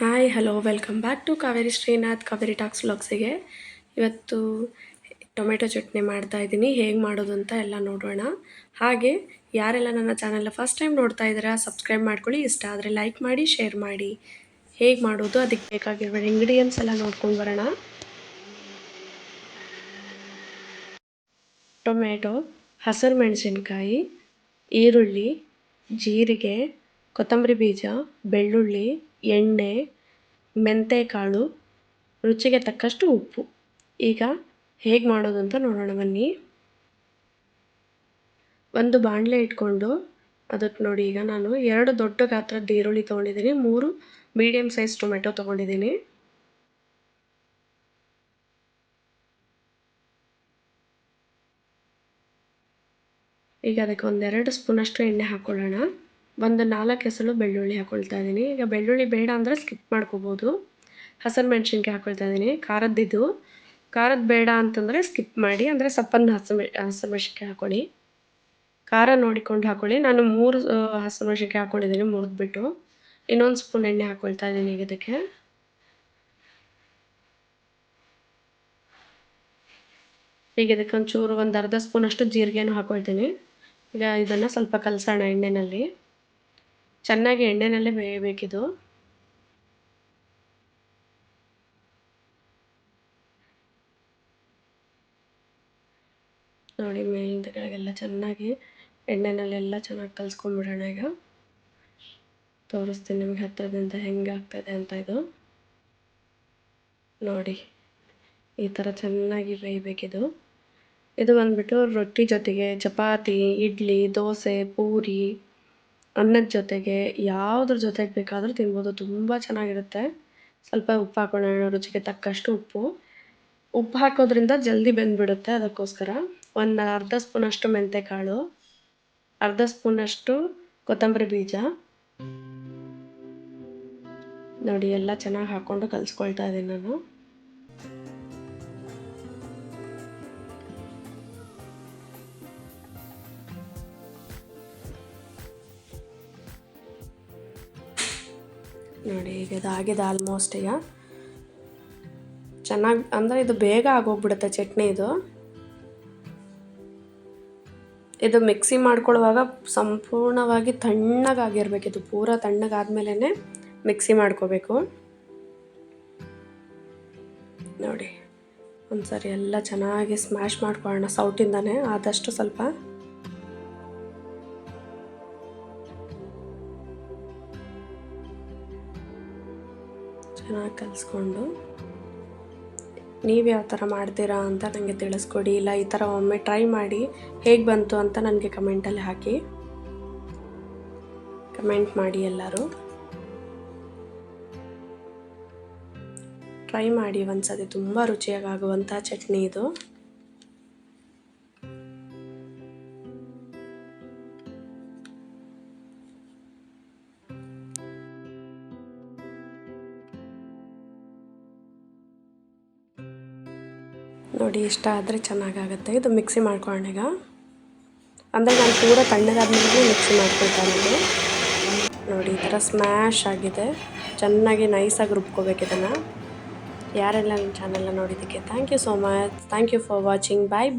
Hi hello welcome back to Kaveri Srinath Kaveri talks ವ್ಲಾಗ್ಸಿಗೆ ಇವತ್ತು tomato chutney ಮಾಡ್ತಾ ಇದ್ದೀನಿ. ಹೇಗೆ ಮಾಡೋದು ಅಂತ ಎಲ್ಲ ನೋಡೋಣ. ಹಾಗೆ, ಯಾರೆಲ್ಲ ನನ್ನ ಚಾನಲ್ನ ಫಸ್ಟ್ ಟೈಮ್ ನೋಡ್ತಾ ಇದ್ದೀರಾ ಸಬ್ಸ್ಕ್ರೈಬ್ ಮಾಡ್ಕೊಳ್ಳಿ. ಇಷ್ಟ ಆದರೆ ಲೈಕ್ ಮಾಡಿ ಶೇರ್ ಮಾಡಿ. ಹೇಗೆ ಮಾಡೋದು, ಅದಕ್ಕೆ ಬೇಕಾಗಿರುವ ಇಂಗ್ರೀಡಿಯೆಂಟ್ಸ್ ಎಲ್ಲ ನೋಡ್ಕೊಂಡು ಬರೋಣ. ಟೊಮೆಟೊ, ಹಸಿರು ಮೆಣಸಿನ್ಕಾಯಿ, ಈರುಳ್ಳಿ, ಜೀರಿಗೆ, ಕೊತ್ತಂಬರಿ ಬೀಜ, ಬೆಳ್ಳುಳ್ಳಿ ಎಣ್ಣೆ, ಮೆಂತೆಕಾಳು, ರುಚಿಗೆ ತಕ್ಕಷ್ಟು ಉಪ್ಪು. ಈಗ ಹೇಗೆ ಮಾಡೋದು ಅಂತ ನೋಡೋಣ, ಬನ್ನಿ. ಒಂದು ಬಾಣಲೆ ಇಟ್ಕೊಂಡು ಅದಕ್ಕೆ ನೋಡಿ, ಈಗ ನಾನು ಎರಡು ದೊಡ್ಡ ಗಾತ್ರದ ಈರುಳ್ಳಿ ತೊಗೊಂಡಿದ್ದೀನಿ, ಮೂರು ಮೀಡಿಯಮ್ ಸೈಜ್ ಟೊಮೆಟೊ ತೊಗೊಂಡಿದ್ದೀನಿ. ಈಗ ಅದಕ್ಕೆ ಒಂದೆರಡು ಸ್ಪೂನಷ್ಟು ಎಣ್ಣೆ ಹಾಕ್ಕೊಳ್ಳೋಣ ಒಂದು ನಾಲ್ಕು ಹೆಸರು ಬೆಳ್ಳುಳ್ಳಿ ಹಾಕ್ಕೊಳ್ತಾ ಇದ್ದೀನಿ. ಈಗ ಬೆಳ್ಳುಳ್ಳಿ ಬೇಡ ಅಂದರೆ ಸ್ಕಿಪ್ ಮಾಡ್ಕೋಬೋದು. ಹಸಿರು ಮೆಣಸಿನ್ಕಾಯಿ ಹಾಕ್ಕೊಳ್ತಾ ಇದ್ದೀನಿ. ಖಾರದ್ದಿದ್ದು ಖಾರದ್ದು ಬೇಡ ಅಂತಂದರೆ ಸ್ಕಿಪ್ ಮಾಡಿ, ಅಂದರೆ ಸಪ್ಪನ್ನು ಹಸಿ ಹಸಿರು ಮೆಣಸಿನ್ಕಾಯಿ ಹಾಕ್ಕೊಳ್ಳಿ ಖಾರ ನೋಡಿಕೊಂಡು ಹಾಕ್ಕೊಳ್ಳಿ ನಾನು ಮೂರು ಹಸಿರು ಹಾಕ್ಕೊಂಡಿದ್ದೀನಿ ಮುರಿದ್ಬಿಟ್ಟು ಇನ್ನೊಂದು ಸ್ಪೂನ್ ಎಣ್ಣೆ ಹಾಕ್ಕೊಳ್ತಾ ಇದ್ದೀನಿ ಈಗ ಇದಕ್ಕೆ. ಈಗ ಇದಕ್ಕೆ ಒಂಚೂರು ಒಂದು ಅರ್ಧ ಸ್ಪೂನಷ್ಟು ಜೀರಿಗೆನೂ ಹಾಕ್ಕೊಳ್ತೀನಿ ಈಗ ಇದನ್ನು ಸ್ವಲ್ಪ ಕಲಸೋಣ ಎಣ್ಣೆಯಲ್ಲಿ ಚೆನ್ನಾಗಿ ಎಣ್ಣೆನಲ್ಲೇ ಬೇಯಬೇಕಿದು. ನೋಡಿ ಮೇಲ್ಗಡೆಗೆಲ್ಲ ಚೆನ್ನಾಗಿ ಎಣ್ಣೆನಲ್ಲೆಲ್ಲ ಚೆನ್ನಾಗಿ ಕಲಿಸ್ಕೊಂಡ್ಬಿಡೋಣ ಈಗ. ತೋರಿಸ್ತೀನಿ ನಿಮಗೆ ಹತ್ತಿರದಿಂದ ಹೆಂಗೆ ಆಗ್ತದೆ ಅಂತ ಇದು. ನೋಡಿ, ಈ ಥರ ಚೆನ್ನಾಗಿ ಬೇಯಬೇಕಿದು. ಇದು ಬಂದುಬಿಟ್ಟು ರೊಟ್ಟಿ ಜೊತೆಗೆ ಚಪಾತಿ, ಇಡ್ಲಿ, ದೋಸೆ, ಪೂರಿ. ಅನ್ನದ ಜೊತೆಗೆ ಯಾವುದ್ರ ಜೊತೆಗೆ ಬೇಕಾದರೂ ತಿನ್ಬೋದು. ತುಂಬ ಚೆನ್ನಾಗಿರುತ್ತೆ. ಸ್ವಲ್ಪ ಉಪ್ಪು ಹಾಕೊಳ್ಳೋಣ ರುಚಿಗೆ ತಕ್ಕಷ್ಟು ಉಪ್ಪು. ಉಪ್ಪು ಹಾಕೋದ್ರಿಂದ ಜಲ್ದಿ ಬೆಂದ್ಬಿಡುತ್ತೆ ಅದಕ್ಕೋಸ್ಕರ. ಒಂದು ಅರ್ಧ ಸ್ಪೂನಷ್ಟು ಮೆಂತೆಕಾಳು, ಅರ್ಧ ಸ್ಪೂನಷ್ಟು ಕೊತ್ತಂಬರಿ ಬೀಜ. ನೋಡಿ, ಎಲ್ಲ ಚೆನ್ನಾಗಿ ಹಾಕ್ಕೊಂಡು ಕಲಿಸ್ಕೊಳ್ತಾ ಇದ್ದೀನಿ ನಾನು. ನೋಡಿ, ಈಗ ಇದಾಗಿದೆ ಆಲ್ಮೋಸ್ಟ್ ಈಗ. ಚೆನ್ನಾಗಿ, ಅಂದರೆ ಇದು ಬೇಗ ಆಗೋಗ್ಬಿಡುತ್ತೆ ಚಟ್ನಿ ಇದು. ಇದು ಮಿಕ್ಸಿ ಮಾಡ್ಕೊಳ್ಳುವಾಗ ಸಂಪೂರ್ಣವಾಗಿ ತಣ್ಣಗಾಗಿರ್ಬೇಕು. ಇದು ಪೂರ ತಣ್ಣಗಾದ್ಮೇಲೆ ಮಿಕ್ಸಿ ಮಾಡ್ಕೋಬೇಕು. ನೋಡಿ, ಒಂದ್ಸರಿ ಎಲ್ಲ ಚೆನ್ನಾಗಿ ಸ್ಮ್ಯಾಶ್ ಮಾಡ್ಕೊಳ್ಳೋಣ ಸೌಟಿಂದನೇ ಆದಷ್ಟು ಸ್ವಲ್ಪ ಚೆನ್ನಾಗಿ ಕಲಿಸ್ಕೊಂಡು ನೀವು ಯಾವ ಥರ ಮಾಡ್ತೀರಾ ಅಂತ ನನಗೆ ತಿಳಿಸ್ಕೊಡಿ. ಇಲ್ಲ, ಈ ಥರ ಒಮ್ಮೆ ಟ್ರೈ ಮಾಡಿ ಹೇಗೆ ಬಂತು ಅಂತ ನನಗೆ ಕಮೆಂಟಲ್ಲಿ ಹಾಕಿ. ಕಮೆಂಟ್ ಮಾಡಿ ಎಲ್ಲರೂ. ಟ್ರೈ ಮಾಡಿ ಒಂದ್ಸತಿ. ತುಂಬ ರುಚಿಯಾಗುವಂಥ ಚಟ್ನಿ ಇದು. ನೋಡಿ, ಇಷ್ಟ ಆದರೆ ಚೆನ್ನಾಗಾಗುತ್ತೆ. ಇದು ಮಿಕ್ಸಿ ಮಾಡ್ಕೊಳ್ಳೋಣ ಈಗ. ಅಂದರೆ ನಾನು ಪೂರ ತಣ್ಣಗಾದ್ಮೇಲೆ ಮಿಕ್ಸಿ ಮಾಡ್ಕೊಳ್ತಾ ಇರೋದು ನೋಡಿ, ಈ ಥರ ಸ್ಮ್ಯಾಶ್ ಆಗಿದೆ. ಚೆನ್ನಾಗಿ ನೈಸಾಗಿ ರುಬ್ಕೋಬೇಕು ಇದನ್ನು. ಯಾರೆಲ್ಲ ನನ್ನ ಚಾನೆಲ್ನ ನೋಡಿದ್ದಕ್ಕೆ thank you so much thank you for watching bye bye